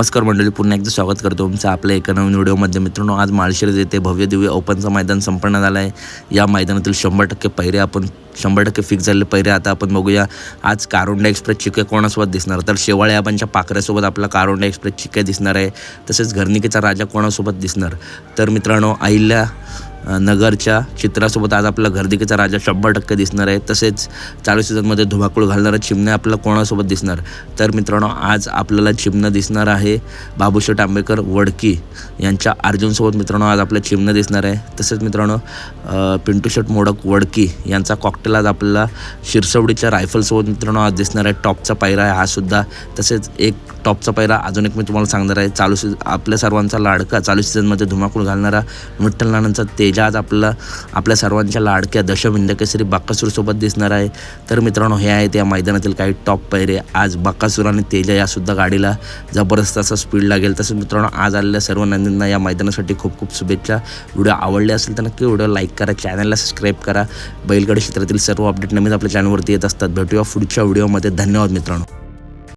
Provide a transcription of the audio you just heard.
नमस्कार मंडळी पुन्हा एकदा स्वागत करतो तुमचं आपल्या एका नवीन व्हिडिओमध्ये. मित्रांनो आज माळशिरस येथे भव्य दिव्य ओपनचं मैदान संपन्न झालं आहे. या मैदानातील शंभर टक्के पहिरे आपण शंभर टक्के फिक्स झालेले पहिरे आता आपण बघूया. आज कारोंडा एक्सप्रेस चिके कोणासोबत दिसणार? तर शेवाळे आबांच्या पाखऱ्यासोबत आपला कारोंडा एक्सप्रेस चिके दिसणार आहे. तसेच घरनिकेचा राजा कोणासोबत दिसणार? तर मित्रांनो आईला नगरच्या चित्रासोबत आज आपला घरदिकेचा राजा शंभर टक्के दिसणार आहे. तसेच चालू सीझनमध्ये धुमाकूळ घालणारा चिमण्या आपल्याला कोणासोबत दिसणार? तर मित्रांनो आज आपल्याला चिमणं दिसणार आहे बाबूशेठ आंबेकर वडकी यांच्या अर्जुनसोबत मित्रांनो आज आपलं चिमणं दिसणार आहे. तसेच मित्रांनो पिंटू शेट मोडक वडकी यांचा कॉकटेल आज आपल्याला शिरसवडीच्या रायफलसोबत मित्रांनो आज दिसणार आहे. टॉपचा पायरा आहे हा सुद्धा. तसेच एक टॉपचा पायरा अजून एक मी तुम्हाला सांगणार आहे. चालू सीझन आपल्या सर्वांचा लाडका चालू सीझनमध्ये धुमाकूळ घालणारा विठ्ठल नानांचा ते आज आपला आपल्या सर्वांच्या लाडक्या दशविंदकेसरी बाकासूरसोबत दिसणार आहे. तर मित्रांनो हे आहेत या मैदानातील काही टॉप पैरे आज बाकासूर आणि तेजा यासुद्धा गाडीला जबरदस्त असा स्पीड लागेल तसंच मित्रांनो आज आलेल्या सर्व नंदींना या मैदानासाठी खूप खूप शुभेच्छा. व्हिडिओ आवडले असेल तर नक्की व्हिडिओ लाईक करा चॅनलला सबस्क्राईब करा. बैलगाडी क्षेत्रातील सर्व अपडेट नेहमीच आपल्या चॅनलवरती येत असतात. भेटूया पुढच्या व्हिडिओमध्ये धन्यवाद मित्रांनो.